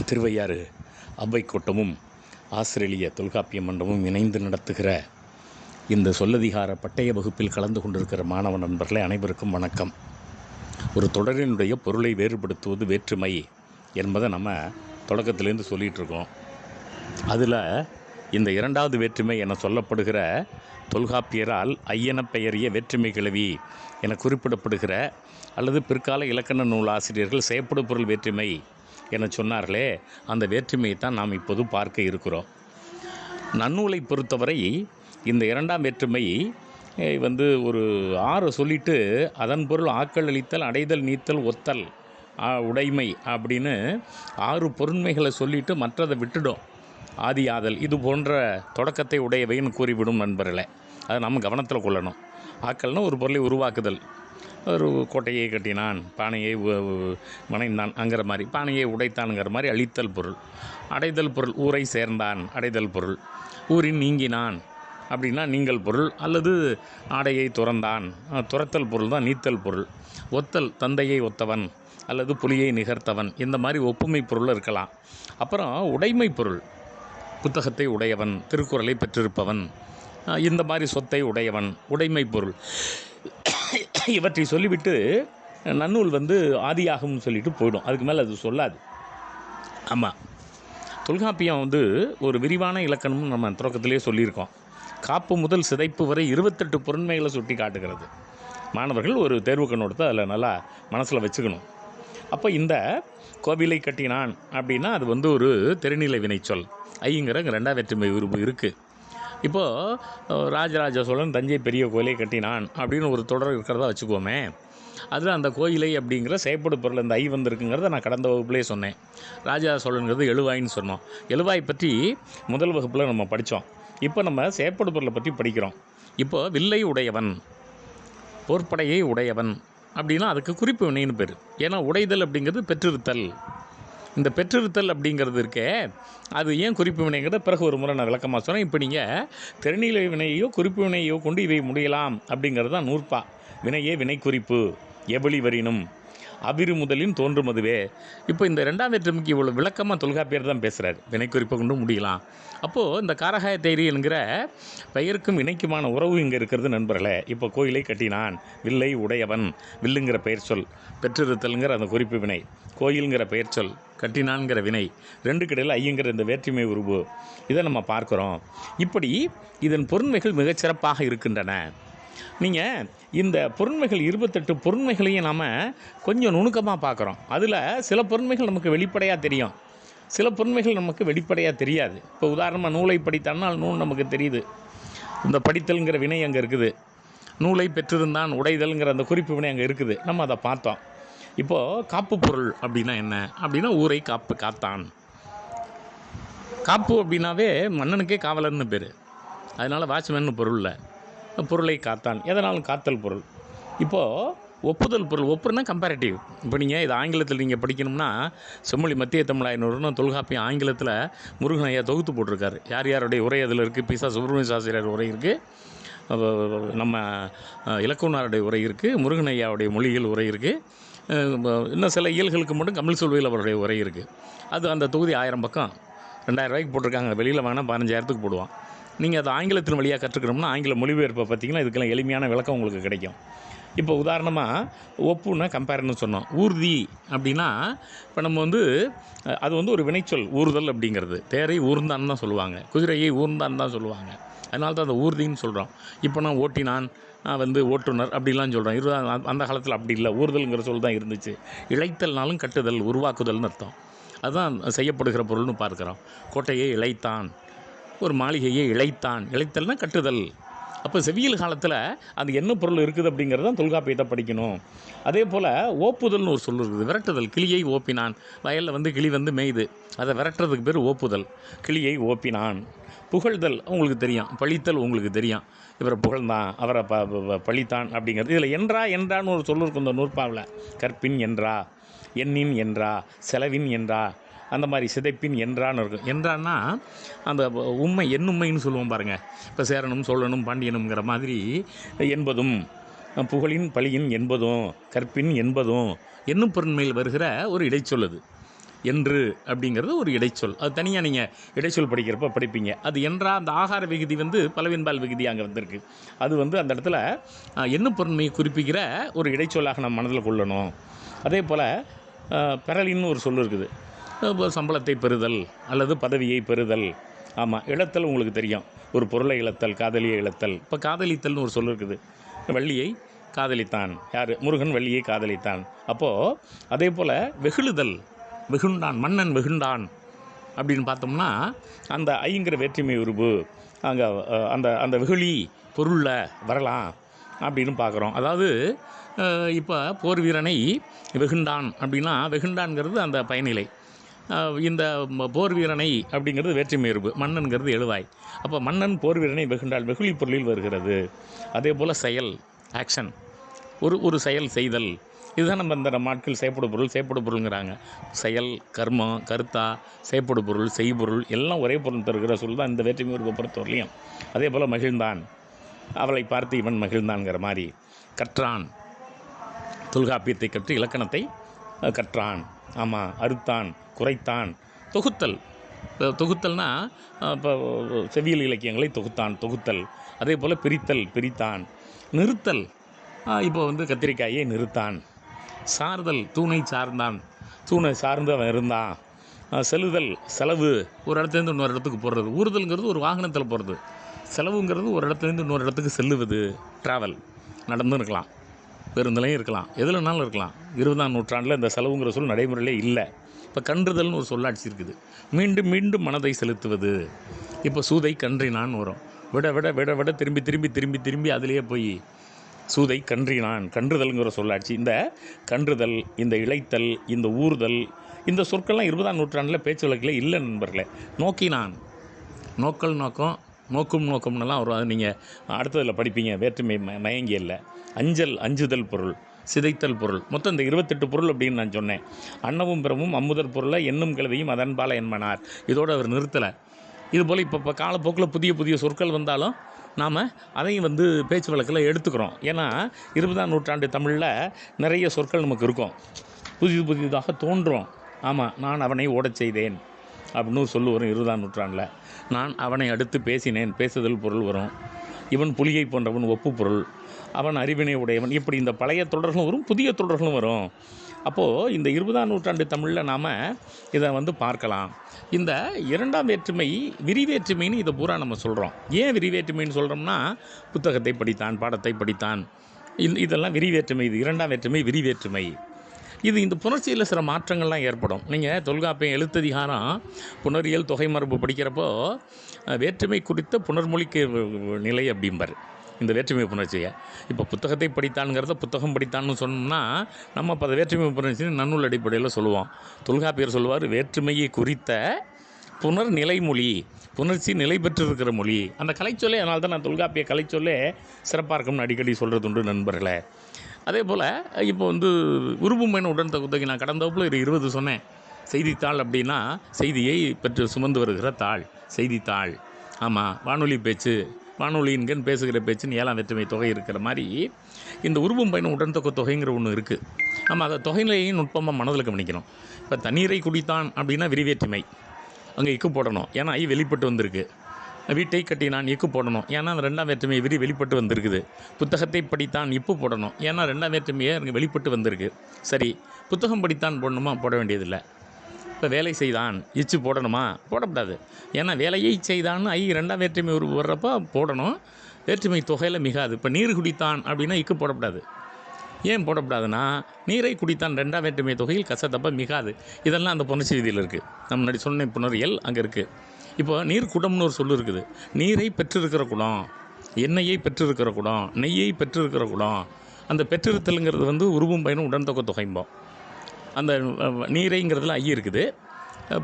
திருவையாறு அவ்வை கூட்டமும் ஆஸ்திரேலிய தொல்காப்பிய மன்றமும் இணைந்து நடத்துகிற இந்த சொல்லதிகார பட்டய வகுப்பில் கலந்து கொண்டிருக்கிற மாணவ நண்பர்களை அனைவருக்கும் வணக்கம். ஒரு தொடரினுடைய பொருளை வேறுபடுத்துவது வேற்றுமை என்பதை நம்ம தொடக்கத்திலேருந்து சொல்லிகிட்ருக்கோம். அதில் இந்த இரண்டாவது வேற்றுமை என சொல்லப்படுகிற தொல்காப்பியரால் ஐயன பெயரிய வேற்றுமை கிழவி என குறிப்பிடப்படுகிற அல்லது பிற்கால இலக்கண நூல் ஆசிரியர்கள் செயற்படு பொருள் வேற்றுமை என சொன்னார்களே அந்த வேற்றுமையை தான் நாம் இப்போது பார்க்க இருக்கிறோம். நன்னூலை பொறுத்தவரை இந்த இரண்டாம் வேற்றுமை வந்து ஒரு ஆறு சொல்லிட்டு அதன் பொருள் ஆக்கள் அளித்தல் அடைதல் நீத்தல் ஒத்தல் உடைமை அப்படின்னு ஆறு பொருண்மைகளை சொல்லிவிட்டு மற்றதை விட்டுடும். ஆதி ஆதல் இது போன்ற தொடக்கத்தை உடையவைன்னு கூறிவிடும் நண்பர்களே. அதை நம்ம கவனத்தில் கொள்ளணும். ஆக்கள்னால் ஒரு பொருளை உருவாக்குதல். ஒரு கோட்டையை கட்டினான் பானையை உ- வணைந்தான் அங்கிற மாதிரி. பானையை உடைத்தான்ங்கிற மாதிரி அழித்தல் பொருள். அடைதல் பொருள் ஊரை சேர்ந்தான் அடைதல் பொருள். ஊரின் நீங்கினான் அப்படின்னா நீங்கள் பொருள் அல்லது ஆடையை துறந்தான். துரத்தல் பொருள் தான் நீத்தல் பொருள். ஒத்தல் தந்தையை ஒத்தவன் அல்லது புலியை நிகர்த்தவன். இந்த மாதிரி ஒப்புமை பொருள் இருக்கலாம். அப்புறம் உடைமை பொருள். புத்தகத்தை உடையவன் திருக்குறளை பெற்றிருப்பவன். இந்த மாதிரி சொத்தை உடையவன் உடைமை பொருள். இவற்றை சொல்லிவிட்டு நன்னூல் வந்து ஆதியாகம்னு சொல்லிட்டு போயிடும். அதுக்கு மேலே அது சொல்லாது. ஆமாம் தொல்காப்பியம் வந்து ஒரு விரிவான இலக்கணம்னு நம்ம தொடக்கத்திலே சொல்லியிருக்கோம். காப்பு முதல் சிதைப்பு வரை இருபத்தெட்டு பொருண்மைகளை சுட்டி காட்டுகிறது. மாணவர்கள் ஒரு தேர்வு கண்ணோட்டத்தை அதில் நல்லா மனசில் வச்சுக்கணும். அப்போ இந்த கோவிலை கட்டினான் அப்படின்னா அது வந்து ஒரு தெருநிலை வினைச்சொல். ஐங்கிற ரெண்டாம் வேற்றுமை உருவு இருக்குது இப்போது ராஜராஜ சோழன் தஞ்சை பெரிய கோயிலை கட்டினான் அப்படின்னு ஒரு தொடர் இருக்கிறதா வச்சுக்கோமே. அதில் அந்த கோயிலை அப்படிங்கிற செயற்படு பொருள் இந்த ஐ வந்திருக்குங்கிறத நான் கடந்த வகுப்புலேயே சொன்னேன். ராஜா சோழனுங்கிறது எழுவாய்ன்னு சொன்னோம். எழுவாய் பற்றி முதல் வகுப்பில் நம்ம படித்தோம் இப்போ நம்ம செயற்படு பொருளை பற்றி படிக்கிறோம். இப்போ வில்லை உடையவன் போர்ப்படையை உடையவன் அப்படின்னா அதுக்கு குறிப்பு வினைன்னு பேர். ஏன்னா உடைதல் அப்படிங்கிறது பெற்றிருத்தல். இந்த பெற்றிருத்தல் அப்படிங்கிறது இருக்கே அது ஏன் குறிப்பு வினைங்கிறத பிறகு ஒரு முறை நான் விளக்கமாக சொன்னேன். இப்போ நீங்கள் தெருநிலை வினையோ குறிப்பு வினையோ கொண்டு இவை முடியலாம் அப்படிங்கிறது தான் நூற்பா. வினையே வினை குறிப்பு எவழி வரினும் அபிரு முதலின் தோன்றும் அதுவே. இப்போ இந்த ரெண்டாம் வேற்றுமைக்கு இவ்வளோ விளக்கமாக தொல்காப்பியர் தான் பேசுகிறார் வினைக்குறிப்பை கொண்டு முடியலாம். அப்போது இந்த காரகாய தேரி என்கிற பெயருக்கும் இணைக்குமான உறவு இங்கே இருக்கிறது நண்பர்களே. இப்போ கோயிலை கட்டினான். வில்லை உடையவன். வில்லுங்கிற பெயர் சொல். பெற்றிருத்தல்ங்கிற அந்த குறிப்பு வினை. கோயிலுங்கிற பெயர் சொல். கட்டினான்கிற வினை. ரெண்டு கிடையில் ஐயங்கிற இந்த வேற்றுமை உருவு. இதை நம்ம பார்க்குறோம். இப்படி இதன் பொருண்மைகள் மிகச்சிறப்பாக இருக்கின்றன. நீங்கள் இந்த பொருண்மைகள் இருபத்தெட்டு பொருண்மைகளையும் நாம் கொஞ்சம் நுணுக்கமாக பார்க்குறோம் அதில் சில பொருண்மைகள் நமக்கு வெளிப்படையாக தெரியும். சில பொருண்மைகள் நமக்கு வெளிப்படையாக தெரியாது. இப்போ உதாரணமாக நூலை படித்தானால் நூல் நமக்கு தெரியுது. இந்த படித்தல்ங்கிற வினை அங்கே இருக்குது. நூலை பெற்றிருந்தான் உடைதல்ங்கிற அந்த குறிப்பு வினை அங்கே இருக்குது. நம்ம அதை பார்த்தோம். இப்போது காப்பு பொருள் அப்படின்னா என்ன? அப்படின்னா ஊரை காப்பு காத்தான். காப்பு அப்படின்னாவே மன்னனுக்கே காவலர்னு பேர். அதனால் வாட்ச்மேன் பொருள் இல்லை. பொருளை காத்தான். எதனாலும் காத்தல் பொருள். இப்போது ஒப்புதல் பொருள் ஒப்புனா கம்பேரிட்டிவ் இப்போ நீங்கள் இது ஆங்கிலத்தில் நீங்கள் படிக்கணும்னா செம்மொழி மத்திய தமிழாயினூர்னு தொல்காப்பியம் ஆங்கிலத்தில் முருகன் ஐயா தொகுத்து போட்டிருக்காரு. யார் யாருடைய உரை அதில் இருக்குது பிசா சுப்பிரமணிய சாஸ்திரியார் உரை இருக்குது நம்ம அஹ், இலக்குவனாருடைய உரை இருக்குது முருகன் ஐயாவுடைய மொழிகள் உரை இருக்குது இன்னும் சில இயல்களுக்கு மட்டும் கமல் சொல்வையில் அவருடைய உரை இருக்குது அது அந்த தொகுதி ஆயிரம் பக்கம். ரெண்டாயிரம் ரூபாய்க்கு போட்டிருக்காங்க. வெளியில் வாங்கினா பதினஞ்சாயிரத்துக்கு போடுவான். நீங்கள் அதை ஆங்கிலத்தின் வழியாக கற்றுக்கணும்னா ஆங்கில மொழிபெயர்ப்பை பார்த்தீங்கன்னா இதுக்கெல்லாம் எளிமையான விளக்கம் உங்களுக்கு கிடைக்கும். இப்போ உதாரணமாக ஒப்புன்னா கம்பேர்னு சொன்னோம். ஊர்தி அப்படின்னா இப்போ நம்ம வந்து அது வந்து ஒரு வினைச்சொல் ஊறுதல் அப்படிங்கிறது. தேரை ஊர்ந்தான்னு தான் சொல்லுவாங்க. குதிரையை ஊர்ந்தான்னு தான் சொல்லுவாங்க. அதனால தான் அந்த ஊர்தின்னு சொல்கிறோம் இப்போ நான் ஓட்டினான் நான் வந்து ஓட்டுநர் அப்படிலாம் சொல்கிறோம் இருபது அந்த- அந்த காலத்தில் அப்படி இல்லை. ஊர்தல்ங்கிற சொல் தான் இருந்துச்சு. இழைத்தல்னாலும் கட்டுதல் உருவாக்குதல்னு அர்த்தம். அதுதான் செய்யப்படுகிற பொருள்னு பார்க்குறோம். கோட்டையை இழைத்தான் ஒரு மாளிகையை இழைத்தான். இழைத்தல்னா கட்டுதல். அப்போ செவியல் காலத்தில் அது என்ன பொருள் இருக்குது அப்படிங்கிறது தான் தொல்காப்பியத்தை படிக்கணும். அதே போல் ஓப்புதல்னு ஒரு சொல் இருக்குது. விரட்டுதல். கிளியை ஓப்பினான். வயலில் வந்து கிளி வந்து மேய்து. அதை விரட்டுறதுக்கு பேர் ஓப்புதல். கிளியை ஓப்பினான். புகழ்தல் உங்களுக்கு தெரியும். பழித்தல் உங்களுக்கு தெரியும். இவரை புகழ்ந்தான். அவரை ப பழித்தான் அப்படிங்கிறது. இதில் என்றா என்றான்னு ஒரு சொல் இருக்கும் இந்த நூற்பாவில். கற்பின் என்றா எண்ணின் என்றா செலவின் என்றா அந்த மாதிரி சிதைப்பின் என்றான்னு இருக்கும். என்றான்னா அந்த உண்மை எண்ணுண்மைன்னு சொல்லுவோம் பாருங்கள் இப்போ சேரனும் சோழனும் பாண்டியனுங்கிற மாதிரி என்பதும் புகழின் பழியின் என்பதும் கற்பின் என்பதும் என்னும் பொருண்மையில் வருகிற ஒரு இடைச்சொல் அது. என்று அப்படிங்கிறது ஒரு இடைச்சொல். அது தனியாக நீங்கள் இடைச்சொல் படிக்கிறப்ப படிப்பீங்க. அது என்றால் அந்த ஆகார விகுதி வந்து பலவின்பால் விகுதி அங்கே வந்திருக்கு. அது வந்து அந்த இடத்துல என்ன பொருண்மையை குறிப்பிக்கிற ஒரு இடைச்சொல்லாக நம்ம மனதில் கொள்ளணும். அதே போல் பெறலின்னு ஒரு சொல் இருக்குது. சம்பளத்தை பெறுதல் அல்லது பதவியை பெறுதல். ஆமாம் இழத்தல் உங்களுக்கு தெரியும். ஒரு பொருளை இழத்தல் காதலியை இழத்தல். இப்போ காதலித்தல்னு ஒரு சொல் இருக்குது. வள்ளியை காதலித்தான். யார்? முருகன் வள்ளியை காதலித்தான். அப்போது அதே போல் வெகுழுதல் வெகுண்டான் மன்னன் வெகுண்டான் அப்படின்னு பார்த்தோம்னா அந்த ஐங்கிற வேற்றுமை உருவு அங்கே அந்த அந்த வெகுளி பொருளில் வரலாம் அப்படின்னு பார்க்குறோம். அதாவது இப்போ போர் வீரனை வெகுண்டான் அப்படின்னா வெகுண்டான்ங்கிறது அந்த பயனிலை. இந்த போர் வீரனை அப்படிங்கிறது வேற்றுமை உருவு மன்னன்கிறது எழுவாய். அப்போ மன்னன் போர் வீரனை வெகுண்டால் வெகுளி பொருளில் வருகிறது. அதே போல் செயல் ஆக்ஷன் ஒரு ஒரு செயல் செய்தல். இதுதான் நம்ம இந்த நாட்கள் செயற்படு பொருள் செயற்படு பொருளுங்கிறாங்க. செயல் கர்மம் கருத்தா செயற்படு பொருள் செய்பொருள் எல்லாம் ஒரே பொருள் தருகிற சொல் தான் இந்த வேற்றுமை ஒரு பொறுத்தவரையிலையும் அதே போல் மகிழ்ந்தான். அவளை பார்த்து இவன் மகிழ்ந்தான்ங்கிற மாதிரி. கற்றான். தொல்காப்பியத்தை கற்று இலக்கணத்தை கற்றான். ஆமாம் அறுத்தான் குறைத்தான். தொகுத்தல். இப்போ தொகுத்தல்னா இப்போ செவியல் இலக்கியங்களை தொகுத்தான் தொகுத்தல். அதே போல் பிரித்தல் பிரித்தான். நிறுத்தல். இப்போ வந்து கத்திரிக்காயை நிறுத்தான். சார்தல் தூணை சார்ந்தான். தூணை சார்ந்து அவன் இருந்தான் செலுதல் செலவு. ஒரு இடத்துலேருந்து இன்னொரு இடத்துக்கு போடுறது ஊறுதல்ங்கிறது ஒரு வாகனத்தில் போகிறது செலவுங்கிறது ஒரு இடத்துலேருந்து இன்னொரு இடத்துக்கு செல்லுவது. ட்ராவல். நடந்தும் இருக்கலாம். பேருந்துலையும் இருக்கலாம். எதுலனாலும் இருக்கலாம். இருபதாம் நூற்றாண்டில் இந்த செலவுங்கிற சொல் நடைமுறையிலே இல்லை. இப்போ கன்றுதல்னு ஒரு சொல்லாட்சி இருக்குது மீண்டும் மீண்டும் மனதை செலுத்துவது. இப்போ சூதை கன்றினான் வரும் விட விட விட விட திரும்பி திரும்பி திரும்பி திரும்பி அதிலேயே போய் சூதை கன்றினான். கன்றுதல்ங்கிற சொல்லாட்சி இந்த கன்றுதல் இந்த இழைத்தல் இந்த ஊறுதல் இந்த சொற்கள்லாம் இருபதாம் நூற்றாண்டில் பேச்சு வழக்கில் இல்லை நண்பர்களே. நோக்கினான். நோக்கல் நோக்கம் நோக்கும் நோக்கம்னுலாம் வரும் அது நீங்கள் அடுத்ததில் படிப்பீங்க. வேற்றுமை ம மயங்கியல்ல. அஞ்சல் அஞ்சுதல் பொருள். சிதைத்தல் பொருள். மொத்தம் இந்த இருபத்தெட்டு பொருள் அப்படின்னு நான் சொன்னேன். அன்னமும் பிறமும் அம்முதர் பொருளை என்னும் கிழவியும் அதன்பால என்மனார். இதோடு அவர் நிறுத்தலை. இது போல் இப்போ இப்போ காலப்போக்கில் புதிய புதிய சொற்கள் வந்தாலும் நாம் அதையும் வந்து பேச்சு வழக்கில் எடுத்துக்கிறோம். ஏன்னா இருபதாம் நூற்றாண்டு தமிழில் நிறைய சொற்கள் நமக்கு இருக்கும். புதிது புதிதாக தோன்றும். ஆமாம் நான் அவனை ஓடச் செய்தேன். அப்படின்னு சொல்லுவோம் சொல்லு வரும் இருபதாம் நூற்றாண்டில். நான் அவனை அடுத்து பேசினேன். பேசுதல் பொருள் வரும். இவன் புலியை போன்றவன் ஒப்புப்பொருள். அவன் அறிவினை உடையவன். இப்படி இந்த பழைய தொடர்களும் வரும் புதிய தொடர்களும் வரும். அப்போது இந்த இருபதாம் நூற்றாண்டு தமிழில் நாம் இதை வந்து பார்க்கலாம். இந்த இரண்டாம் வேற்றுமை விரிவேற்றுமைன்னு இதை பூரா நம்ம சொல்கிறோம் ஏன் விரிவேற்றுமைன்னு சொல்கிறோம்னா புத்தகத்தை படித்தான் பாடத்தை படித்தான். இதெல்லாம் விரிவேற்றுமை இது இரண்டாம் வேற்றுமை விரிவேற்றுமை. இது இந்த புணர்ச்சியில் சில மாற்றங்கள்லாம் ஏற்படும். நீங்கள் தொல்காப்பியம் எழுத்ததிகாரம் புணரியல் தொகை மரபு படிக்கிறப்போ வேற்றுமை குறித்த புனர்மொழிக்கு நிலை அப்படிம்பார். இந்த வேற்றுமை புணர்ச்சியை. இப்போ புத்தகத்தை படித்தான்ங்கிறத புத்தகம் படித்தான்னு சொன்னோம்னா நம்ம இப்போ அதை வேற்றுமை புணர்ச்சின்னு நன்னூல் அடிப்படையில் சொல்லுவோம். தொல்காப்பியர் சொல்லுவார் வேற்றுமையை குறித்த புனர் நிலைமொழி புணர்ச்சி நிலை பெற்றிருக்கிற மொழி. அந்த கலைச்சொல்லே அதனால தான் நான் தொல்காப்பிய கலைச்சொல்லே சிறப்பாக இருக்கும்னு அடிக்கடி சொல்கிறது உண்டு நண்பர்களே. அதே போல் இப்போ வந்து உருபுமையின் உடன் தகுந்தகை நான் கடந்த வகுப்பில் ஒரு இருபது சொன்னேன். செய்தித்தாள் அப்படின்னா செய்தியை பெற்று சுமந்து வருகிற தாள் செய்தித்தாள். ஆமாம் வானொலி பேச்சு வானொலியின்கண் பேசுகிற பேச்சுன்னு ஏழாம் வெற்றுமை தொகை இருக்கிற மாதிரி இந்த உருவம் பயணம் உடன்தொகை தொகைங்கிற ஒன்று இருக்குது நம்ம அதை தொகைநிலையும் நுட்பமாக மனதில் கவனிக்கணும். இப்போ தண்ணீரை குடித்தான் அப்படின்னா விரிவேற்றுமை. அங்கே இக்கு போடணும். ஏன்னா ஐ வெளிப்பட்டு வந்திருக்கு. வீட்டை கட்டினான் இக்கு போடணும். ஏன்னா அந்த ரெண்டாம் வேற்றுமை விரி வெளிப்பட்டு வந்திருக்குது. புத்தகத்தை படித்தான் இப்பு போடணும். ஏன்னா ரெண்டாம் வேற்றுமையே அங்கே வெளிப்பட்டு வந்திருக்கு. சரி புத்தகம் படித்தான் போடணுமா? போட வேண்டியதில்லை. இப்போ வேலை செய்தான் இச்சு போடணுமா? போடக்கூடாது ஏன்னா வேலையை செய்தான்னு ஐ ரெண்டாம் வேற்றுமை ஒரு வர்றப்போ போடணும். வேற்றுமை தொகையில் மிகாது. இப்போ நீர் குடித்தான் அப்படின்னா இக்கு போடக்கூடாது ஏன் போடக்கூடாதுன்னா நீரை குடித்தான் ரெண்டாம் வேற்றுமை தொகையில் கசத்தப்ப மிகாது. இதெல்லாம் அந்த புணர்ச்சி விதியில் இருக்குது நம்ம முன்னாடி சொன்ன புணரியல் அங்கே இருக்குது இப்போ நீர் குடம்னு ஒரு சொல்லு இருக்குது. நீரை பெற்றிருக்கிற குடம் எண்ணெயை பெற்றிருக்கிற குடம் நெய்யை பெற்றிருக்கிற குடம் அந்த பெற்றிருத்தலுங்கிறது வந்து உருவும் பயனும் உடன்தொக்க தொகைம்போம். அந்த நீரைங்கிறதுல ஐ இருக்குது.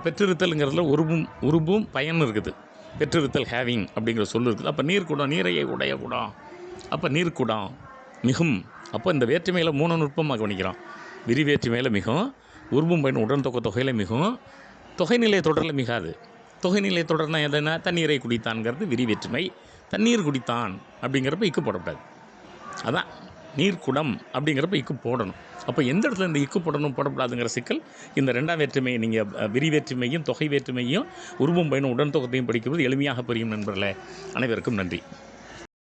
பெற்றிருத்தலுங்கிறதுல உருவும் உருவும் பயன் இருக்குது. பெற்றிருத்தல் ஹேவிங் அப்படிங்கிற சொல்லு இருக்குது. அப்போ நீர் குடம் நீரையை உடைய குடம். அப்போ நீர் குடம் மிகும். அப்போ இந்த வேற்றுமையில் மூணு நுட்பமாக கவனிக்கிறோம். விரிவேற்றுமையில் மிகும் உருவும் பயன் உடன்தொக்க தொகையில் மிகும். தொகைநிலை தொடரில் மிகாது. தொகைநிலை தொடர்னா எதுனா தண்ணீரை குடித்தான்ங்கிறது விரிவேற்றுமை. தண்ணீர் குடித்தான் அப்படிங்கிறப்ப இக்கு போடக்கூடாது. அதான் நீர்க்குடம் அப்படிங்கிறப்ப இக்கு போடணும். அப்போ எந்த இடத்துல இந்த இக்கு போடணும் போடக்கூடாதுங்கிற சிக்கல் இந்த ரெண்டாம் வேற்றுமையை நீங்கள் விரிவேற்றுமையும் தொகை வேற்றுமையும் உருவம் பயனும் உடன் தொகத்தையும் படிக்கும்போது எளிமையாக புரியும் நண்பர்களே. அனைவருக்கும் நன்றி.